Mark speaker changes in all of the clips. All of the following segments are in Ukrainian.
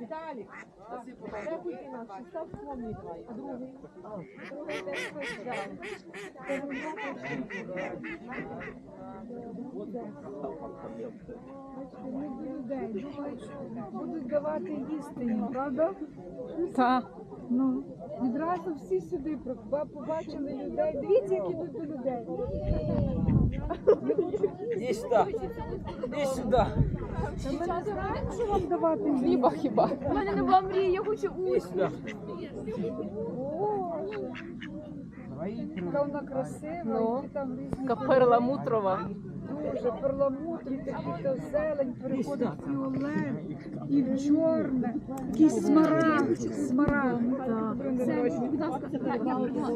Speaker 1: Віталік, дякуйте нам, що став помнить, а другий? Другий людей думають, що будуть давати їсти їм, правда?
Speaker 2: Так.
Speaker 1: Ну, відразу всі сюди побачили людей. Дивіться, як ідуть до людей.
Speaker 3: Іди сюди. Іди сюди.
Speaker 1: Що вам давати.
Speaker 2: Хліба хіба.
Speaker 4: У мене не була мрія, я хочу.
Speaker 1: Боже, яка вона красива,
Speaker 2: Ну,
Speaker 1: там різні
Speaker 2: Така перламутрова.
Speaker 1: дуже перламутри, такі то зелень переходить в фіолет і в чорне, такий смарагд, смарагд.
Speaker 4: Будь ласка,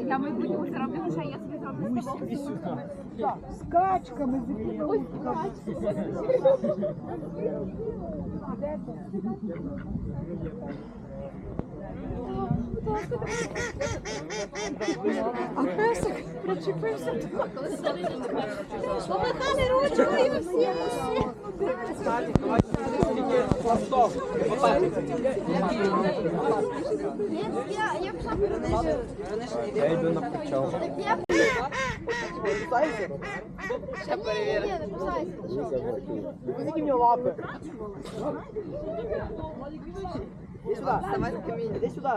Speaker 4: я майбутнього зароблю грошей, я собі зроблю столовку.
Speaker 3: Іди сюди.
Speaker 1: З качками, з якими Де то? А песик причепився до
Speaker 4: Помахали ручкою і всі, всі.
Speaker 3: Стоп. Отак.
Speaker 4: Я, я пішла перенесу.
Speaker 3: Я йду на причал. Ще
Speaker 4: що?
Speaker 3: Які мені лапи? Іди сюди. Іди сюди.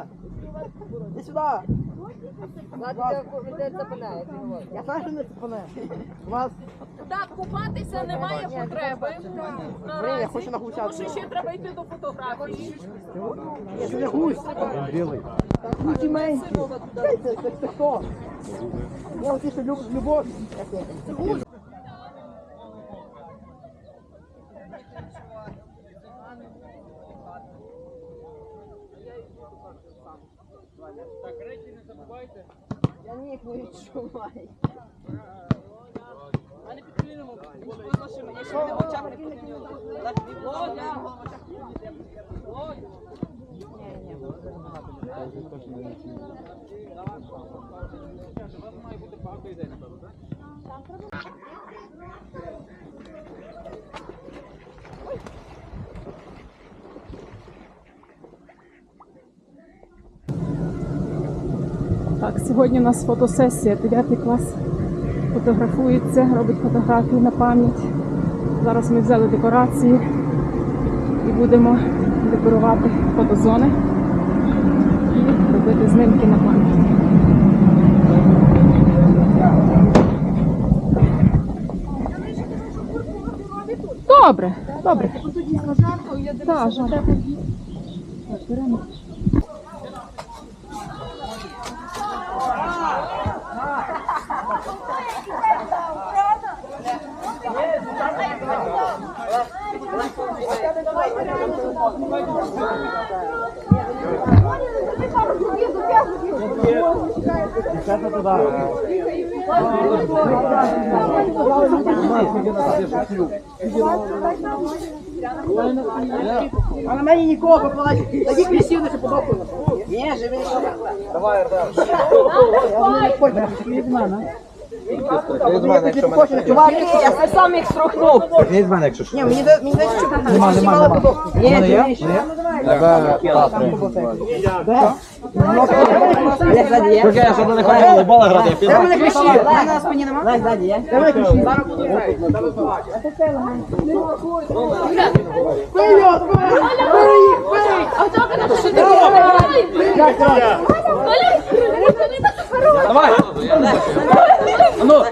Speaker 3: Іди сюди. Я знаю, що не цепане. У вас
Speaker 2: Так, купатися немає потреби.
Speaker 3: Блін, я хочу нагучати.
Speaker 2: Тому що ще треба йти до фотографії.
Speaker 3: Я не гусь. Білий. Гусі менші. Це, хто? Я оті, що люб, любов. Так, речі не забувайте.
Speaker 5: Я не відчуваю.
Speaker 3: А не підклінемо. Видно, що мені ще не в очах не підклінювали. Так, Володя! Володя! У так?
Speaker 2: Сьогодні у нас фотосесія, 9 клас фотографується, робить фотографії на пам'ять. Зараз ми взяли декорації і будемо декорувати фотозони знимки на пам'ять. Добре, добре. Так, жарко. Так, беремо.
Speaker 3: А на мене нікого поплачуть. Такі красиві, що побоку. Ні, живі. Давай, давай.
Speaker 5: Я сам їх струхнув.
Speaker 6: Від мене, якщо що.
Speaker 3: Ні, мені да- мені дають, що
Speaker 6: Нема, нема, нема. У мене є? Тебе татри.
Speaker 5: Я
Speaker 6: щоб не ходив волейбола грати, я
Speaker 3: Де
Speaker 6: піду.
Speaker 3: мене ключі? На спині нема?
Speaker 5: Дай ззаді є.
Speaker 3: Де мене ключі? Зараз побігаю. Вперед! Бери їх, бери!
Speaker 4: А мене що ти робиш?
Speaker 6: Давай! А ну!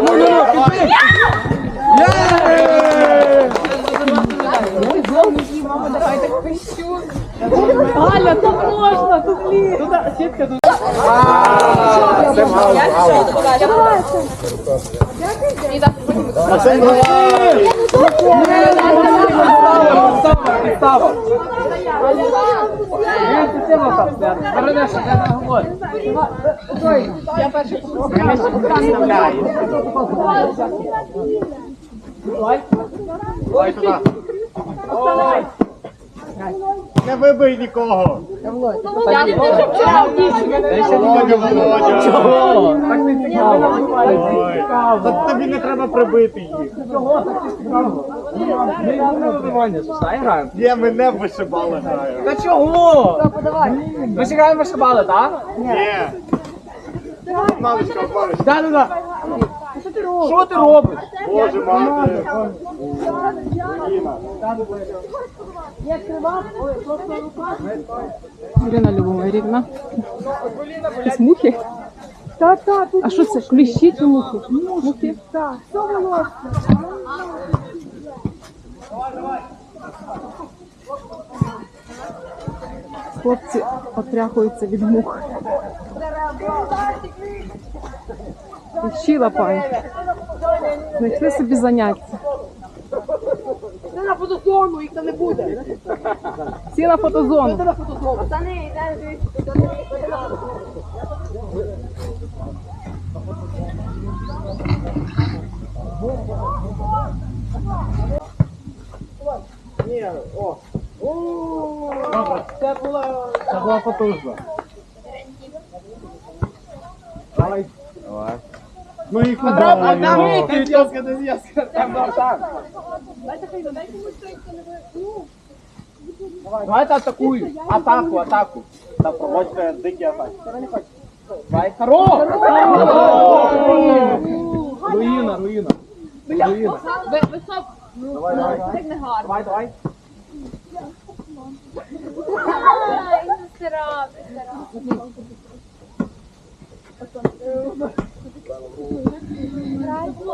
Speaker 6: Ну, ну, ну, підбери! Є!
Speaker 2: Мама, давай так пищу. Галя, там можна, тут ліс. Туди, сітка тут.
Speaker 6: Підстава. Він система там стояти. Перенеси, я не говорю. Давай туди.
Speaker 7: Не вибий нікого.
Speaker 6: Володя,
Speaker 7: Володя.
Speaker 6: Чого? Так не цікаво.
Speaker 7: Тобі не треба прибити їх.
Speaker 6: Ми не вибивання, що ж, граємо.
Speaker 7: Є, мене вишибали граю.
Speaker 6: Та чого? Ми ж граємо вишибали, так?
Speaker 7: Ні. Мамочка, бабочка.
Speaker 6: Да, да, да. Що ти робиш?
Speaker 7: Боже, мати.
Speaker 2: Ірина Любомирівна. Якісь мухи?
Speaker 1: Та, та, тут
Speaker 2: А що це? Кліщі чи мухи? Мухи.
Speaker 1: так, що волосся?
Speaker 2: Хлопці отряхуються від мух. Кліщі лапають. Знайшли собі заняття.
Speaker 3: Це не буде.
Speaker 2: Всі на фотозону.
Speaker 3: Це на фотозону.
Speaker 5: Пацани, йдемо дивіться.
Speaker 7: Ні, о. Це була... Це була потужна. Давай. Давай. Ну і куди?
Speaker 6: Давайте атакуй. Атаку, атаку.
Speaker 7: Та проводьте дикі атаки.
Speaker 6: Давай. Хоро! Руїна, руїна. Руїна.
Speaker 4: Ви, ви стоп.
Speaker 7: Давай, давай.
Speaker 4: Гарно.
Speaker 6: Давай, давай.
Speaker 4: Ай, сестра, сестра.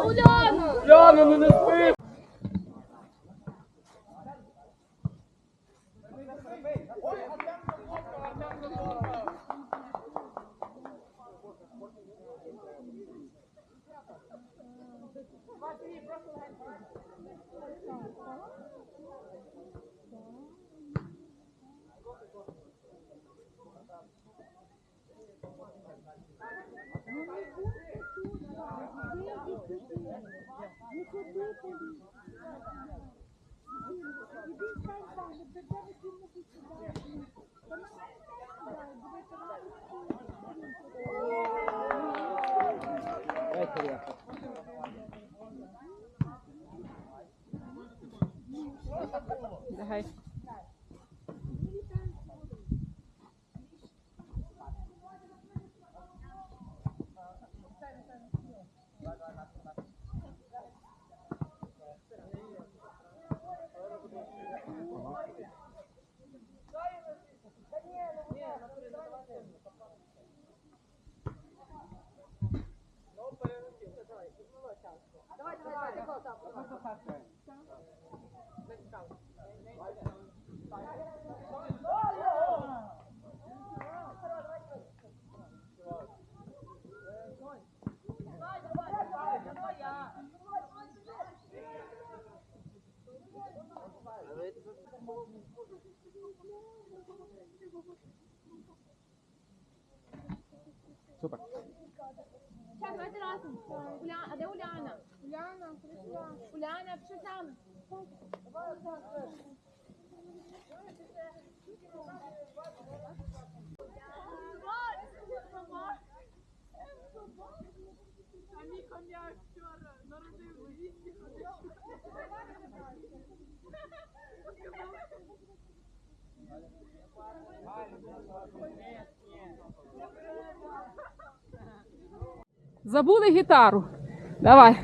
Speaker 4: Уляна!
Speaker 6: Уляна, ну не спи. You could do it in you didn't find that, but the devil came with it to die. But now I thank God, but it's a lot of food. Thank you. Thank you.
Speaker 2: Thank you. Давай.
Speaker 4: Так, давайте разом. Уля... А де Уляна? Уляна, прийшла. Уляна, пішли з нами.
Speaker 2: Забули гітару. Давай.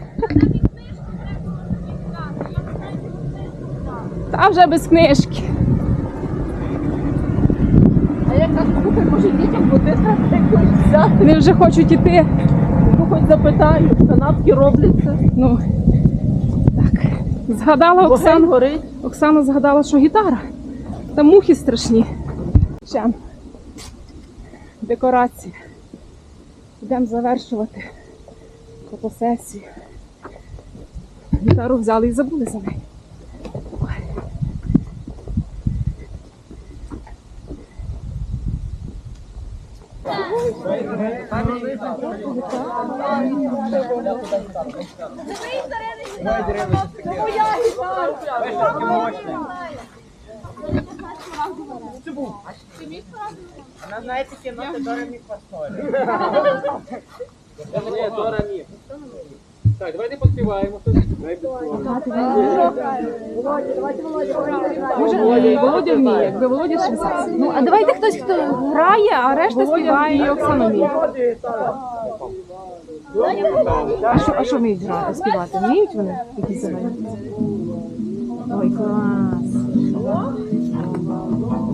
Speaker 2: Та вже без книжки.
Speaker 5: А я так слухай, може дітям буде якось взяти.
Speaker 2: Вони вже хочуть іти.
Speaker 5: Ну хоч запитаю, канапки робляться.
Speaker 2: Ну, так. Згадала Оксана. Оксана згадала, що гітара. Там мухи страшні. Чем. Декорації. Йдемо завершувати фотосесію. Гітару взяли і забули за неї.
Speaker 6: Ні, Дора ні. Так, давайте поспіваємо.
Speaker 2: Володя вміє, якби Володя ще Ну, а давайте хтось, хто грає, а решта співає і Оксана вміє. А що, а що вміють грати, співати? Вміють вони якісь? Ой, клас.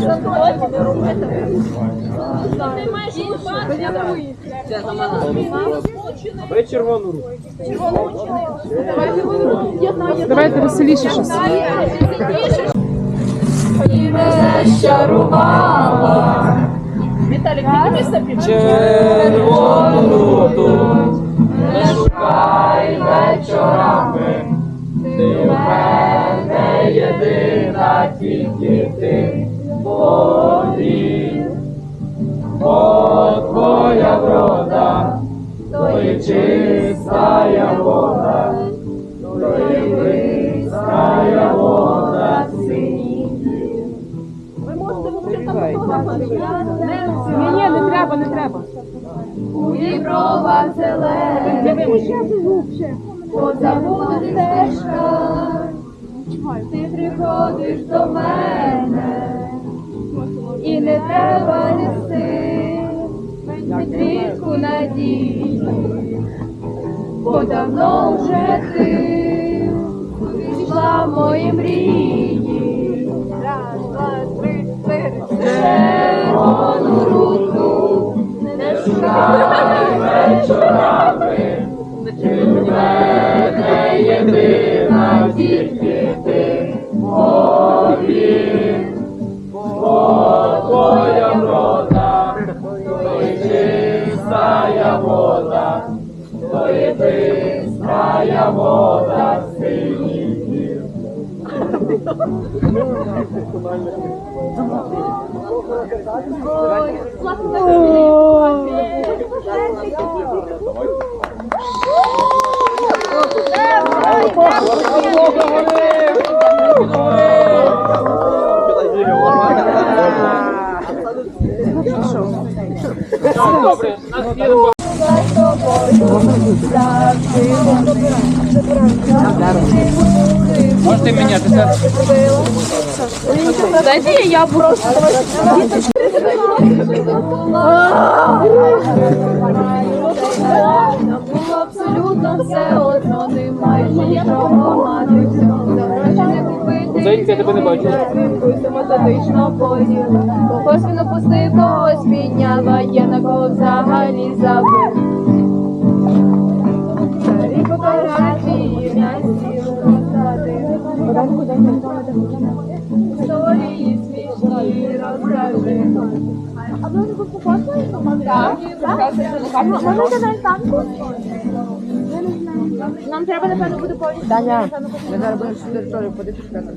Speaker 6: Давай танцюємо. Ви червону руку.
Speaker 2: Давайте веселіше щось.
Speaker 6: Червону руку не шукай вечорами, ти в мене єдина, тільки ти повір. Бо твоя врода, то є чистая вода, то є близькая вода синій.
Speaker 2: Ні, ні, не треба, не треба.
Speaker 4: У Діброва зелена, позабута стежка, ти приходиш до мене, і не треба нести підвідку надії, бо давно вже ти пішла в мої мрії. Раз, два, три, чотири. Червону руку не шукай вечорами,
Speaker 6: Ти в мене єдина, тільки вода синіх. Добре, нас є Можете мінятися.
Speaker 2: Дайте я.
Speaker 4: Було абсолютно все одно, немає нічого мати не
Speaker 6: я тебе не бачу.
Speaker 4: Автоматично поділ. Когось він опустив, когось підняв, а я кого взагалі забив. Старі фотографії на стіл розклади. Історії смішні розкажи. Нам треба, напевно, буде повністю.
Speaker 3: Таня, ми зараз будемо всю територію ходити шукати.